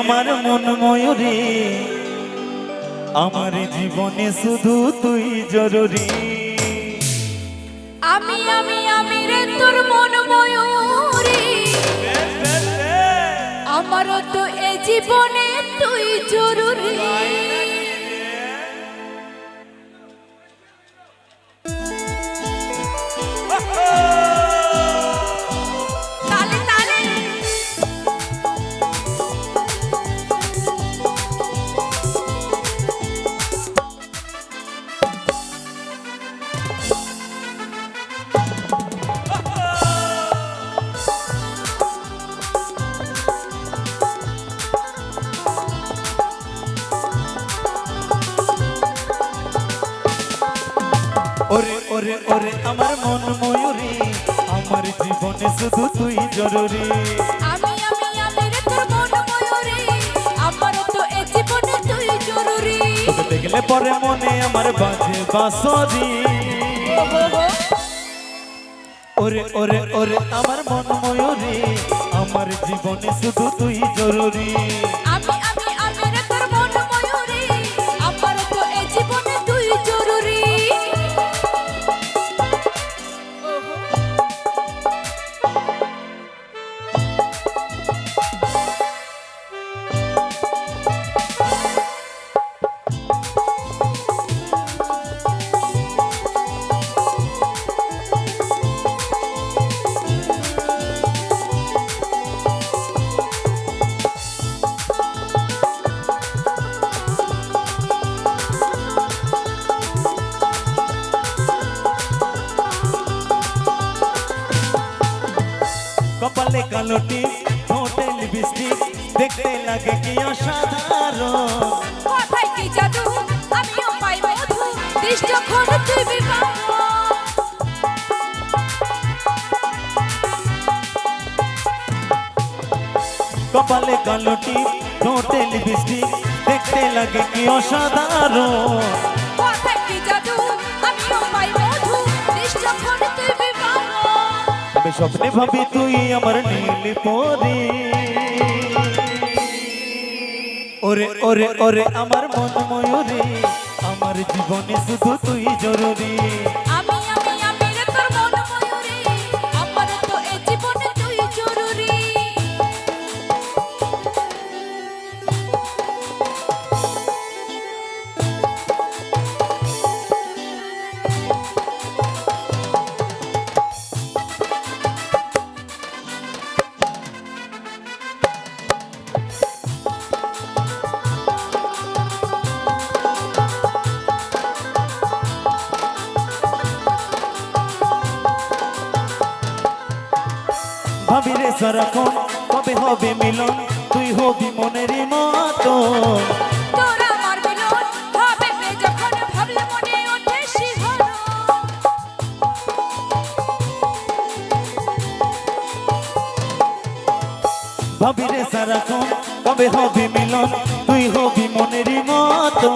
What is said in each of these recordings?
আমার মন ময়ূরে আমার জীবনে শুধু তুই জরুরি। আমি আমি আমি রে তোর মন ময়ূরে আমারও তো এ জীবনে তুই জরুরি। ওরে ওরে আমার মন ময়ূরী আমার জীবনে শুধু তুই জরুরি। আমি আমি আমি রে তোর মন ময়ূরী আমারও তো এ জীবনে তুই জরুরি। তোকে দেখলে পরে মনে আমার বাজে বাসরি ওরে ওরে ওরে আমার মন ময়ূরী আমার জীবনে শুধু তুই জরুরি। আমি কপালে কালোটি ঠোঁটে লিপস্টিক দেখতে লাগে কি অসাধারণ। কথায় কি জাদু? আমিও পাই মধু যখন তুই বিবাহ কপালে কালোটি ঠোঁটে লিপস্টিক দেখতে লাগে কি অসাধারণ। স্বপ্নে ভাবি তুই আমার নীল পরে। ওরে ওরে ওরে, আমার মন ময়ূরী আমার জীবনে শুধু তুই জরুরি। রে সারাক্ষণ কবে হবে মিলন? তুই হবি মনেরই মতো ভাবি রে সারাক্ষণ কবে হবে মিলন? তুই হবি মনেরই মতো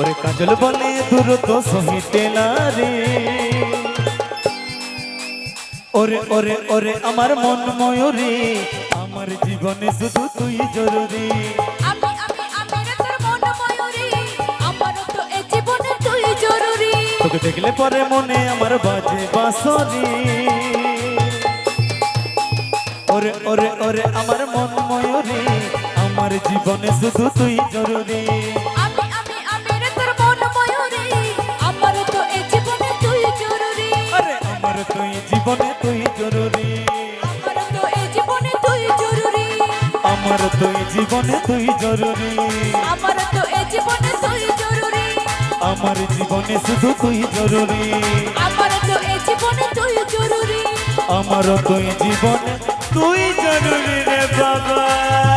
ওরে কাজল বলে দূর তো সহিতে না রে। ওরে ওরে ওরে আমার মন ময়ূরী আমার জীবনে শুধু তুই জরুরি। তোকে দেখলে পরে মনে আমার বাজে বাসরি ওরে ওরে ওরে আমার মন ময়ূরী আমার জীবনে শুধু তুই জরুরি। তুই জীবনে তুই জরুরি। আমার তুই জীবনে তুই জরুরি। আমার তো এ জীবনে তুই জরুরি। আমার জীবনে শুধু তুই জরুরি। আমার তো জীবনে তুই জরুরি। আমার তুই জীবনে তুই জরুরি রে বাবা।